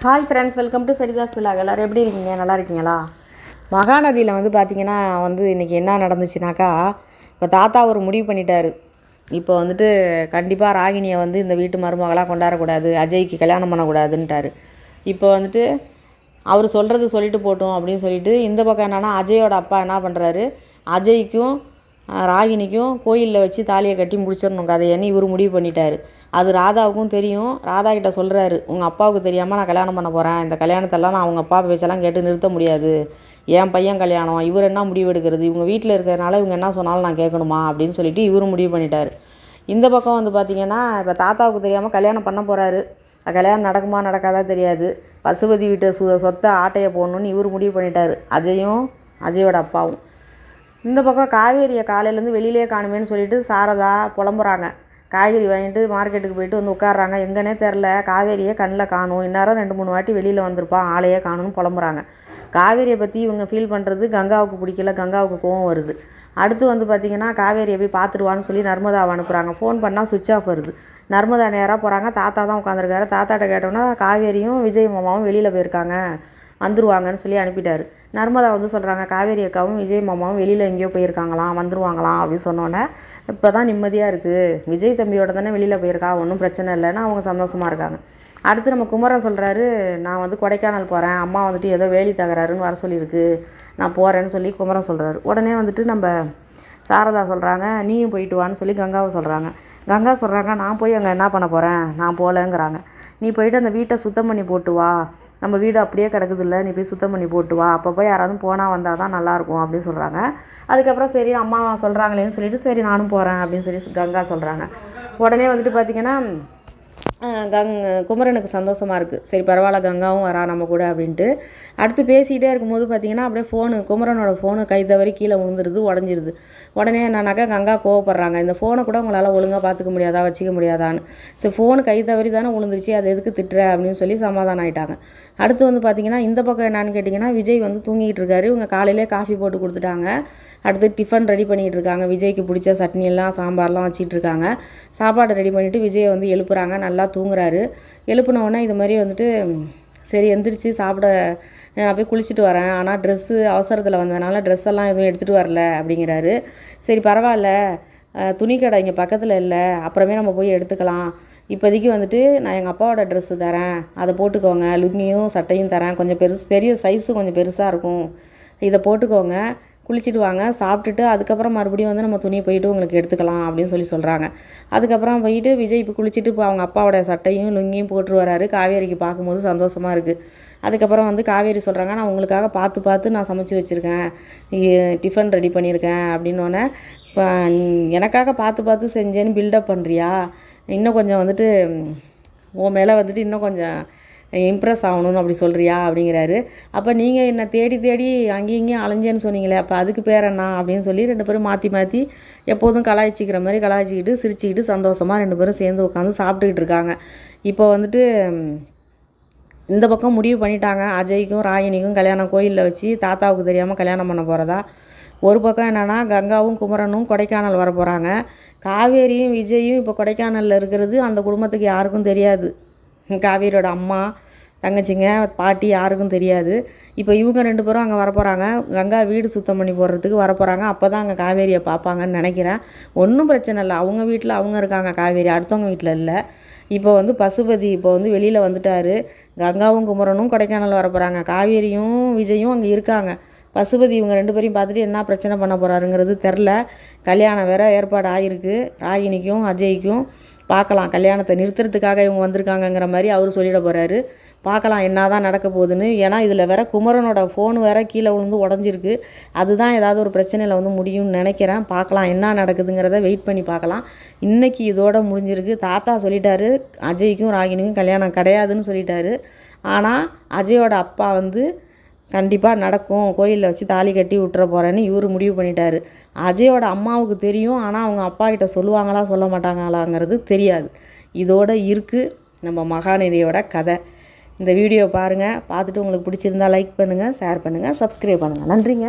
Hi friends welcome to Saritha's விழா எல்லோரும் எப்படி இருக்கீங்க? நல்லா இருக்கீங்களா? மகாநதியில் வந்து பார்த்தீங்கன்னா வந்து இன்றைக்கி என்ன நடந்துச்சுனாக்கா இப்போ தாத்தா ஒரு முடிவு பண்ணிட்டார். இப்போ வந்துட்டு கண்டிப்பாக ராகினியை வந்து இந்த வீட்டு மருமகளாக கொண்டாடக்கூடாது அஜய்க்கு கல்யாணம் பண்ணக்கூடாதுன்ட்டாரு. இப்போ வந்துட்டு அவர் சொல்கிறது சொல்லிட்டு போட்டோம் அப்படின்னு சொல்லிட்டு இந்த பக்கம் என்னன்னா அஜயோட அப்பா என்ன பண்ணுறாரு அஜய்க்கும் ராகினிக்கும் கோயிலில் வச்சு தாலியை கட்டி முடிச்சிடணும் கதையன்னு இவர் முடிவு பண்ணிட்டாரு. அது ராதாவுக்கும் தெரியும். ராதா கிட்ட சொல்கிறாரு உங்கள் அப்பாவுக்கு தெரியாமல் நான் கல்யாணம் பண்ண போகிறேன் இந்த கல்யாணத்தெல்லாம் நான் அவங்க அப்பா பேச்செல்லாம் கேட்டு நிறுத்த முடியாது. என் பையன் கல்யாணம் இவர் என்ன முடிவு எடுக்கிறது? இவங்க வீட்டில் இருக்கிறதுனால இவங்க என்ன சொன்னாலும் நான் கேட்கணுமா? அப்படின்னு சொல்லிட்டு இவரும் முடிவு பண்ணிட்டார். இந்த பக்கம் வந்து பார்த்திங்கன்னா இப்போ தாத்தாவுக்கு தெரியாமல் கல்யாணம் பண்ண போகிறாரு கல்யாணம் நடக்குமா நடக்காதா தெரியாது. பசுபதி வீட்டை சொத்தை ஆட்டையை போடணுன்னு இவர் முடிவு பண்ணிட்டார். அஜயும் அஜயோட அப்பாவும். இந்த பக்கம் காவேரியை காலையிலேருந்து வெளியிலே காணுமேன்னு சொல்லிட்டு சாரதா புலம்புறாங்க. காய்கறி வாங்கிட்டு மார்க்கெட்டுக்கு போயிட்டு வந்து உட்காடுறாங்க எங்கன்னே தெரில காவேரியை கண்ணில் காணும். இந்நேரம் ரெண்டு மூணு வாட்டி வெளியில் வந்திருப்பான் ஆளையே காணும்னு புலம்புறாங்க. காவேரியை பற்றி இவங்க ஃபீல் பண்ணுறது கங்காவுக்கு பிடிக்கல கங்காவுக்கு கோவம் வருது. அடுத்து வந்து பார்த்திங்கன்னா காவேரியை போய் பார்த்துருவான்னு சொல்லி நர்மதாவை அனுப்புகிறாங்க ஃபோன் பண்ணால் சுவிட்ச் ஆஃப் வருது. நர்மதா நேராக போகிறாங்க தாத்தா தான் உட்காந்துருக்காரு தாத்தாட்ட கேட்டோன்னா காவேரியும் விஜய் மாமாவும் வெளியில் போயிருக்காங்க. வந்துருவாங்கன்னு சொல்லி அனுப்பிட்டாரு. நர்மதா வந்து சொல்கிறாங்க காவேரி அக்காவும் விஜய் மாமாவும் வெளியில் எங்கேயோ போயிருக்காங்களாம் வந்துருவாங்களாம் அப்படின்னு சொன்னோன்னே இப்போ தான் நிம்மதியாக இருக்குது விஜய் தம்பியோட தானே வெளியில் போயிருக்கா ஒன்றும் பிரச்சனை இல்லைன்னு அவங்க சந்தோஷமாக இருக்காங்க. அடுத்து நம்ம குமரன் சொல்கிறாரு நான் வந்து கொடைக்கானல் போகிறேன் அம்மா வந்துட்டு ஏதோ வேலி தகராறுன்னு வர சொல்லியிருக்கு நான் போகிறேன்னு சொல்லி குமரன் சொல்கிறாரு உடனே வந்துட்டு நம்ம சாரதா சொல்கிறாங்க நீயும் போயிட்டு வான்னு சொல்லி கங்காவை சொல்கிறாங்க கங்கா சொல்கிறாங்க நான் போய் அங்கே என்ன பண்ண போகிறேன் நான் போகலங்கிறாங்க நீ போயிட்டு அந்த வீட்டை சுத்தம் பண்ணி போட்டு வா. நம்ம வீடு அப்படியே கிடக்குது இல்லை நீ போய் சுத்தம் பண்ணி போட்டு வா. அப்போ போய் யாராவது போனால் வந்தால் தான் நல்லாயிருக்கும் அப்படின்னு சொல்கிறாங்க அதுக்கப்புறம் சரி அம்மா சொல்கிறாங்களேன்னு சொல்லிட்டு சரி நானும் போகிறேன் அப்படின்னு சொல்லி கங்கா சொல்கிறாங்க உடனே வந்துட்டு பார்த்திங்கன்னா கங் குமரனுக்கு சந்தோஷமாக இருக்குது சரி பரவாயில்ல கங்காவும் வரா நம்ம கூட அப்படின்ட்டு. அடுத்து பேசிக்கிட்டே இருக்கும்போது பார்த்தீங்கன்னா அப்படியே ஃபோனு குமரனோட ஃபோனு கை தவறி கீழே விழுந்துருது உடஞ்சிருது. உடனே என்னன்னாக்கா கங்கா கோவப்படுறாங்க. இந்த ஃபோனை கூட உங்களால் ஒழுங்காக பார்த்துக்க முடியாதா வச்சுக்க முடியாதான்னு. சரி ஃபோனு கை தவறி தானே விழுந்துருச்சு அது எதுக்கு திட்டுற அப்படின்னு சொல்லி சமாதானம் ஆயிட்டாங்க. அடுத்து வந்து பார்த்தீங்கன்னா இந்த பக்கம் என்னான்னு கேட்டிங்கன்னா விஜய் வந்து தூங்கிட்டு இருக்காரு. இவங்க காலையிலே காஃபி போட்டு கொடுத்துட்டாங்க. அடுத்து டிஃபன் ரெடி பண்ணிகிட்டு இருக்காங்க. விஜய்க்கு பிடிச்ச சட்னி எல்லாம் சாம்பார்லாம் வச்சிட்டு இருக்காங்க. சாப்பாடு ரெடி பண்ணிவிட்டு விஜயை வந்து எழுப்புறாங்க. நல்லா தூங்குறாரு. எழுப்பினோடனே இது மாதிரி வந்துட்டு சரி எந்திரிச்சு சாப்பிட நான் போய் குளிச்சுட்டு வரேன். ஆனால் ட்ரெஸ்ஸு அவசரத்தில் வந்ததுனால ட்ரெஸ் எல்லாம் எதுவும் எடுத்துகிட்டு வரல அப்படிங்கிறாரு. சரி பரவாயில்ல. துணி துணிக்கடை இங்கே பக்கத்தில் இல்லை. அப்புறமே நம்ம போய் எடுத்துக்கலாம். இப்போதைக்கு வந்துட்டு நான் எங்கள் அப்பாவோட ட்ரெஸ்ஸு தரேன். அதை போட்டுக்கோங்க. லுங்கியும் சட்டையும் தரேன். கொஞ்சம் பெருசு பெரிய சைஸு கொஞ்சம் பெருசாக இருக்கும். இதை போட்டுக்கோங்க. குளிச்சுட்டு வாங்க சாப்பிட்டுட்டு அதுக்கப்புறம் மறுபடியும் வந்து நம்ம துணியை போயிட்டு உங்களுக்கு எடுத்துக்கலாம் அப்படின்னு சொல்லி சொல்கிறாங்க அதுக்கப்புறம் போயிட்டு விஜய் இப்போ குளிச்சுட்டு இப்போ அவங்க அப்பாவோட சட்டையும் லுங்கியும் போட்டு வராரு. காவேரிக்கு பார்க்கும்போது சந்தோஷமாக இருக்குது அதுக்கப்புறம் வந்து காவேரி சொல்கிறாங்க நான் உங்களுக்காக பார்த்து பார்த்து நான் சமைச்சு வச்சுருக்கேன். டிஃபன் ரெடி பண்ணியிருக்கேன். அப்படின்னோடனே இப்போ எனக்காக பார்த்து பார்த்து செஞ்சேன்னு பில்டப் பண்ணுறியா இன்னும் கொஞ்சம் வந்துட்டு உன் மேலே வந்துட்டு இன்னும் கொஞ்சம் இம்ப்ரெஸ் ஆகணும்னு அப்படி சொல்கிறியா அப்படிங்கிறாரு. அப்போ நீங்கள் என்னை தேடி தேடி அங்கேயும் இங்கேயும் அலைஞ்சேன்னு சொன்னீங்களே அப்போ அதுக்கு பேர் என்ன அப்படின்னு சொல்லி ரெண்டு பேரும் மாற்றி மாற்றி எப்போதும் கலாய்ச்சிக்கிற மாதிரி கலாய்ச்சிக்கிட்டு சிரிச்சுக்கிட்டு சந்தோஷமாக ரெண்டு பேரும் சேர்ந்து உட்காந்து சாப்பிட்டுக்கிட்டு இருக்காங்க. இப்போ வந்துட்டு இந்த பக்கம் முடிவு பண்ணிட்டாங்க. அஜய்க்கும் ராகினிக்கும் கல்யாணம் கோயிலில் வச்சு தாத்தாவுக்கு தெரியாமல் கல்யாணம் பண்ண போகிறதா ஒரு பக்கம் என்னென்னா கங்காவும் குமரனும் கொடைக்கானல் வர போகிறாங்க காவேரியும் விஜயும் இப்போ கொடைக்கானலில் இருக்கிறது அந்த குடும்பத்துக்கு யாருக்கும் தெரியாது. காவேரியோட அம்மா தங்கச்சிங்க பாட்டி யாருக்கும் தெரியாது. இப்போ இவங்க ரெண்டு பேரும் அங்கே வரப்போகிறாங்க கங்கா வீடு சுத்தம் பண்ணி போடுறதுக்கு வரப்போகிறாங்க அப்போ தான் அங்கே காவேரியை பார்ப்பாங்கன்னு நினைக்கிறேன். ஒன்றும் பிரச்சனை இல்லை. அவங்க வீட்டில் அவங்க இருக்காங்க. காவேரி அடுத்தவங்க வீட்டில் இல்லை. இப்போ வந்து பசுபதி இப்போ வந்து வெளியில் வந்துட்டார். கங்காவும் குமரனும் கொடைக்கானல் வர போகிறாங்க காவேரியும் விஜயும் அங்கே இருக்காங்க. பசுபதி இவங்க ரெண்டு பேரையும் பார்த்துட்டு என்ன பிரச்சனை பண்ண போகிறாருங்கிறது தெரில கல்யாணம் வேற ஏற்பாடு ஆகிருக்கு ராகினிக்கும் அஜய்க்கும் பார்க்கலாம். கல்யாணத்தை நிறுத்துறதுக்காக இவங்க வந்திருக்காங்கங்கிற மாதிரி அவர் சொல்லிட போகிறாரு பார்க்கலாம் என்ன தான் நடக்க போகுதுன்னு. ஏன்னா இதில் வேற குமரனோட ஃபோன் வேற கீழே விழுந்து உடஞ்சிருக்கு. அதுதான் ஏதாவது ஒரு பிரச்சனையில் வந்து முடியும்னு நினைக்கிறேன். பார்க்கலாம் என்ன நடக்குதுங்கிறத வெயிட் பண்ணி பார்க்கலாம். இன்றைக்கி இதோட முடிஞ்சிருக்கு. தாத்தா சொல்லிட்டாரு அஜய்க்கும் ராகினிக்கும் கல்யாணம் கிடையாதுன்னு சொல்லிட்டாரு. ஆனால் அஜயோட அப்பா வந்து கண்டிப்பாக நடக்கும். கோயிலில் வச்சு தாலி கட்டி விட்டுற போகிறேன்னு இவர் முடிவு பண்ணிட்டாரு. அஜயோட அம்மாவுக்கு தெரியும். ஆனால் அவங்க அப்பா கிட்ட சொல்லுவாங்களா சொல்ல மாட்டாங்களாங்கிறது தெரியாது. இதோட இருக்குது நம்ம மகாநிதியோட கதை. இந்த வீடியோ பாருங்கள் பார்த்துட்டு உங்களுக்கு பிடிச்சிருந்தா லைக் பண்ணுங்கள் ஷேர் பண்ணுங்கள் சப்ஸ்கிரைப் பண்ணுங்கள் நன்றிங்க.